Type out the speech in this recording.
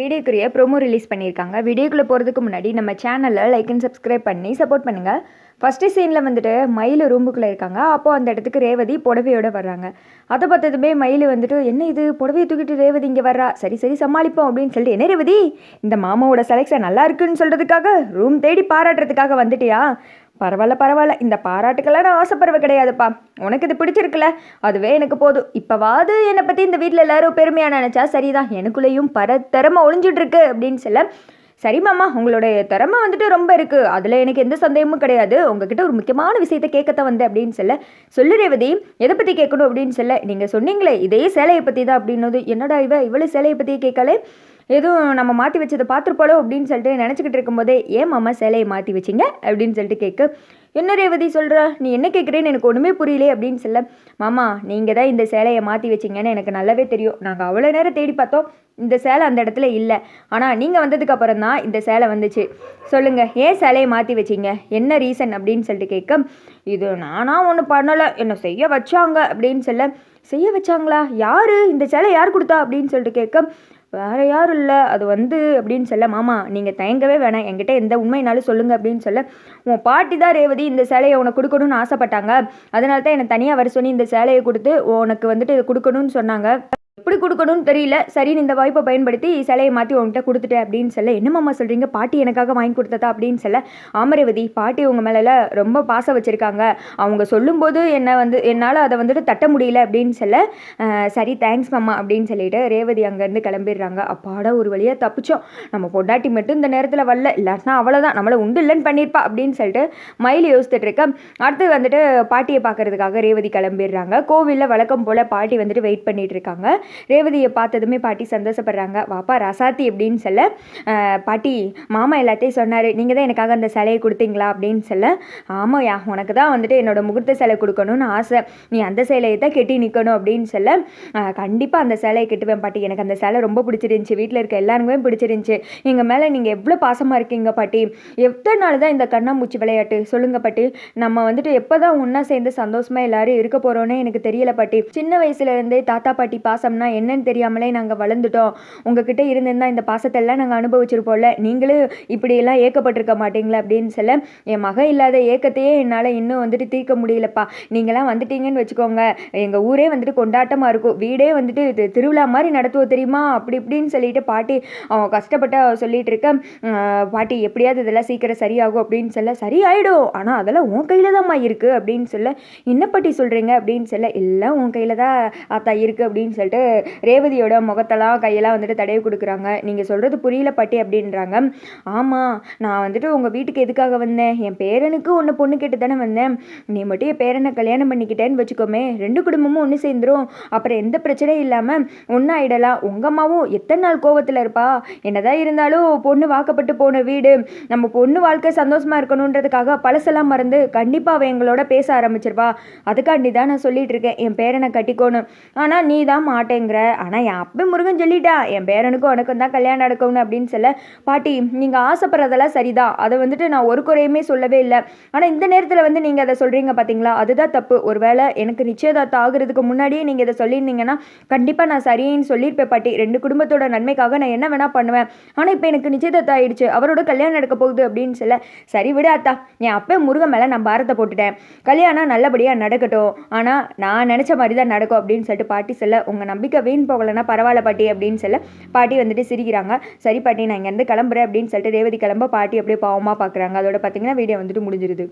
வீடியோக்குரிய promo release பண்ணியிருக்காங்க. வீடியோக்குள்ளே போகிறதுக்கு முன்னாடி நம்ம சேனலில் லைக் அண்ட் சப்ஸ்கிரைப் பண்ணி சப்போர்ட் பண்ணுங்கள் ஃபஸ்ட்டு சீனில் வந்துட்டு மயில் ரூமுக்குள்ளே இருக்காங்க. அப்போது அந்த இடத்துக்கு ரேவதி புடவையோடு வர்றாங்க. அதை பார்த்ததுமே மயில் வந்துட்டு என்ன இது? புடவையை தூக்கிட்டு ரேவதி இங்கே வர்றா? சரி சரி சமாளிப்போம் அப்படின்னு சொல்லிட்டு என்ன ரேவதி? இந்த மாமாவோட செலெக்ஷன் நல்லா இருக்குன்னு சொல்கிறதுக்காக ரூம் தேடி பாராட்டுறதுக்காக வந்துட்டியா? பரவாயில்ல பரவாயில்ல. இந்த பாராட்டுக்கெல்லாம் நான் ஆசைப்படுறது கிடையாதுப்பா. உனக்கு இது பிடிச்சிருக்குல்ல? அதுவே எனக்கு போதும். இப்போவாது என்னை பற்றி இந்த வீட்டில் எல்லாரும் பெருமையாக நினச்சா சரிதான். எனக்குள்ளேயும் பர திறமை ஒளிஞ்சிட்ருக்கு அப்படின்னு சொல்ல சரி மாமா உங்களுடைய திறமை வந்துட்டு ரொம்ப இருக்குது அதில் எனக்கு எந்த சந்தேகமும் கிடையாது. உங்ககிட்ட ஒரு முக்கியமான விஷயத்தை கேட்கத்தான் வந்தேன் அப்படின்னு சொல்ல சொல்லு ரேவதி எதை பற்றி கேட்கணும்? அப்படின்னு சொல்ல நீங்கள் சொன்னீங்களே இதே சேலையை பற்றி தான் அப்படின்னது என்னடா இவ இவ்வளோ சேலையை பற்றி கேட்கலே எதுவும் நம்ம மாற்றி வச்சதை பார்த்துருப்பாளோ அப்படின்னு சொல்லிட்டு நினச்சிக்கிட்டு இருக்கும்போதே ஏன் மாமா சேலையை மாற்றி வச்சிங்க? அப்படின்னு சொல்லிட்டு கேட்க என்ன ரேவதி சொல்கிற நீ என்ன கேட்குறேன்னு எனக்கு ஒன்றுமே புரியலே அப்படின்னு சொல்ல மாமா நீங்கள் தான் இந்த சேலையை மாற்றி வச்சிங்கன்னு எனக்கு நல்லாவே தெரியும். நாங்கள் அவ்வளோ நேரம் தேடி பார்த்தோம். இந்த சேலை அந்த இடத்துல இல்லை. ஆனால் நீங்கள் வந்ததுக்கு அப்புறம் தான் இந்த சேலை வந்துச்சு. சொல்லுங்கள் ஏன் சேலையை மாற்றி வச்சிங்க? என்ன ரீசன்? அப்படின்னு சொல்லிட்டு கேட்க இது நானாக ஒன்று பண்ணலை. என்னை செய்ய வச்சாங்க? அப்படின்னு சொல்ல செய்ய வச்சாங்களா? யார்? இந்த சேலை யார் கொடுத்தா? அப்படின்னு சொல்லிட்டு கேட்க வேறு யாரும் இல்லை. அது வந்து அப்படின்னு சொல்ல மாமா நீங்கள் தயங்கவே வேணாம். என்கிட்ட எந்த உண்மைனாலும் சொல்லுங்கள் அப்படின்னு சொல்ல உன் பாட்டி தான் ரேவதி இந்த சேலையை உனக்கு கொடுக்கணும்னு ஆசைப்பட்டாங்க. அதனால தான் என்னை தனியாக வர சொல்லி இந்த சேலையை கொடுத்து உனக்கு வந்துட்டு இதை கொடுக்கணும்னு சொன்னாங்க. எப்படி கொடுக்கணும்னு தெரியல. சரின்னு இந்த வாய்ப்பை பயன்படுத்தி சிலையை மாற்றி உங்கள்கிட்ட கொடுத்துட்டேன் அப்படின்னு சொல்ல என்னமாம்மா சொல்கிறீங்க பாட்டி எனக்காக வாங்கி கொடுத்ததா? அப்படின்னு சொல்ல ஆமரவதி பாட்டி உங்கள் மேலே ரொம்ப பாசம் வச்சுருக்காங்க. அவங்க சொல்லும்போது என்னை வந்து என்னால் அதை வந்துட்டு தட்ட முடியல. அப்படின்னு சொல்ல சரி தேங்க்ஸ் மாமா. அப்படின்னு சொல்லிட்டு ரேவதி அங்கேருந்து கிளம்பிடுறாங்க. அப்பாட ஒரு வழியாக தப்பிச்சோம். நம்ம பொண்டாட்டி மட்டும் இந்த நேரத்தில் வரல. இல்லாட்டினா அவ்வளோதான் நம்மளை உண்டு இல்லைன்னு பண்ணியிருப்பா அப்படின்னு சொல்லிட்டு மயில் யோசித்துட்டு இருக்க அடுத்து வந்துட்டு பாட்டியை பார்க்கறதுக்காக ரேவதி கிளம்பிடுறாங்க. கோவிலில் வழக்கம் போல் பாட்டி வந்துட்டு வெயிட் பண்ணிகிட்டு இருக்காங்க. ரேவதியை பார்த்ததுமே பாட்டி சந்தோஷப்படுறாங்க. வாப்பா ரசாத்தி அப்படின்னு சொல்ல பாட்டி மாமா எல்லாத்தையும் சொன்னார் நீங்கள் தான் எனக்காக அந்த சிலையை கொடுத்தீங்களா? அப்படின்னு சொல்ல ஆமாயா உனக்கு தான் வந்துட்டு என்னோட முகூர்த்த சிலை கொடுக்கணும்னு ஆசை. நீ அந்த சிலையை தான் கெட்டி நிற்கணும் அப்படின்னு சொல்ல கண்டிப்பாக அந்த சிலையை கெட்டுவேன் பாட்டி. எனக்கு அந்த சிலை ரொம்ப பிடிச்சிருந்துச்சி. வீட்டில் இருக்க எல்லாருக்குமே பிடிச்சிருந்துச்சி. எங்கள் மேலே நீங்கள் எவ்வளோ பாசமாக இருக்கீங்க பாட்டி. எத்தனை நாள் தான் இந்த கண்ணாமூச்சி விளையாட்டு? சொல்லுங்கள் பாட்டி. நம்ம வந்துட்டு எப்போ தான் ஒன்றா சேர்ந்து சந்தோஷமாக எல்லாரும் இருக்க போகிறோன்னே எனக்கு தெரியல பாட்டி. சின்ன வயசுலேருந்தே தாத்தா பாட்டி பாசம் பாசம்னா என்னன்னு தெரியாமலே நாங்கள் வளர்ந்துட்டோம். உங்ககிட்ட இருந்திருந்தால் இந்த பாசத்தை எல்லாம் நாங்கள் அனுபவிச்சிருப்போம்ல. நீங்களும் இப்படியெல்லாம் ஏக்கப்பட்டிருக்க மாட்டீங்களா அப்படின்னு சொல்ல என் மக இல்லாத ஏக்கத்தையே என்னால் இன்னும் வந்துட்டு தீர்க்க முடியலப்பா. நீங்களாம் வந்துட்டீங்கன்னு வச்சுக்கோங்க. எங்கள் ஊரே வந்துட்டு கொண்டாட்டமாக இருக்கும். வீடே வந்துட்டு திருவிழா மாதிரி நடத்துவோம் தெரியுமா? அப்படி இப்படின்னு சொல்லிட்டு பாட்டி அவன் கஷ்டப்பட்ட சொல்லிட்டு இருக்க பாட்டி எப்படியாவது இதெல்லாம் சீக்கிரம் சரியாகும் அப்படின்னு சொல்ல சரியாயிடும் ஆனால் அதெல்லாம் உன் கையில் தான்மா இருக்குது அப்படின்னு சொல்ல என்ன பாட்டி சொல்கிறீங்க அப்படின்னு சொல்ல எல்லாம் உன் கையில் தான் அத்தா இருக்குது அப்படின்னு சொல்லிட்டு ரேவதியோட முகத்தெல்லாம் கையெல்லாம் வந்துட்டு தடவி கொடுக்குறாங்க. நீங்கள் சொல்கிறது புரியல பாட்டி அப்படின்றாங்க. ஆமாம் நான் வந்துட்டு உங்கள் வீட்டுக்கு எதுக்காக வந்தேன்? என் பேரனுக்கு ஒன்று பொண்ணு கேட்டு தானே வந்தேன். நீ மட்டும் என் பேரனை கல்யாணம் பண்ணிக்கிட்டேன்னு வச்சுக்கோமே. ரெண்டு குடும்பமும் ஒன்று சேர்ந்துரும். அப்புறம் எந்த பிரச்சனையும் இல்லாமல் ஒன்றாயிடலாம் உங்கள் அம்மாவும் எத்தனை நாள் கோவத்தில் இருப்பா? என்னதான் இருந்தாலும் பொண்ணு வாக்கப்பட்டு போன வீடு நம்ம பொண்ணு வாழ்க்கை சந்தோஷமாக இருக்கணுன்றதுக்காக பழசெல்லாம் மறந்து கண்டிப்பாக அவள் எங்களோட பேச ஆரம்பிச்சிருவா. அதுக்காண்டி தான் நான் சொல்லிட்டு இருக்கேன் என் பேரனை கட்டிக்கோணும் ஆனால் நீ தான் மாட்டேன். மாட்டேங்கிற. ஆனால் என் அப்பே முருகன் சொல்லிட்டா என் பேரனுக்கும் உனக்கும் தான் கல்யாணம் நடக்கணும் அப்படின்னு சொல்ல பாட்டி நீங்கள் ஆசைப்படுறதெல்லாம் சரிதான் அதை வந்துட்டு நான் ஒரு குறையுமே சொல்லவே இல்லை. ஆனால் இந்த நேரத்தில் வந்து நீங்கள் அதை சொல்கிறீங்க பார்த்தீங்களா அதுதான் தப்பு. ஒருவேளை எனக்கு நிச்சயதார்த்தம் ஆகுறதுக்கு முன்னாடியே நீங்கள் இதை சொல்லியிருந்தீங்கன்னா கண்டிப்பாக நான் சரின்னு சொல்லியிருப்பேன் பாட்டி. ரெண்டு குடும்பத்தோட நன்மைக்காக நான் என்ன வேணால் பண்ணுவேன். ஆனால் இப்போ எனக்கு நிச்சயதார்த்தம் ஆயிடுச்சு. அவரோட கல்யாணம் நடக்க போகுது அப்படின்னு சொல்ல சரி விட அத்தா. என் அப்பே முருகன் மேலே நான் பாரத்தை போட்டுட்டேன். கல்யாணம் நல்லபடியாக நடக்கட்டும். ஆனால் நான் நினச்ச மாதிரி தான் நடக்கும் அப்படின்னு சொல்லிட்டு பாட்டி சொல்ல உங்கள் நம்பிக்கை வீண் போகலைன்னா பரவாயில்ல பாட்டி அப்படின்னு சொல்ல பாட்டி வந்துட்டு சிரிக்கிறாங்க. சரி பாட்டி நான் இங்கேருந்து கிளம்புறேன் அப்படின்னு சொல்லிட்டு ரேவதி கிளம்ப பாட்டி அப்படியே பாவமாக பார்க்குறாங்க அதோட பார்த்தீங்கன்னா வீடியோ வந்துட்டு முடிஞ்சிருது.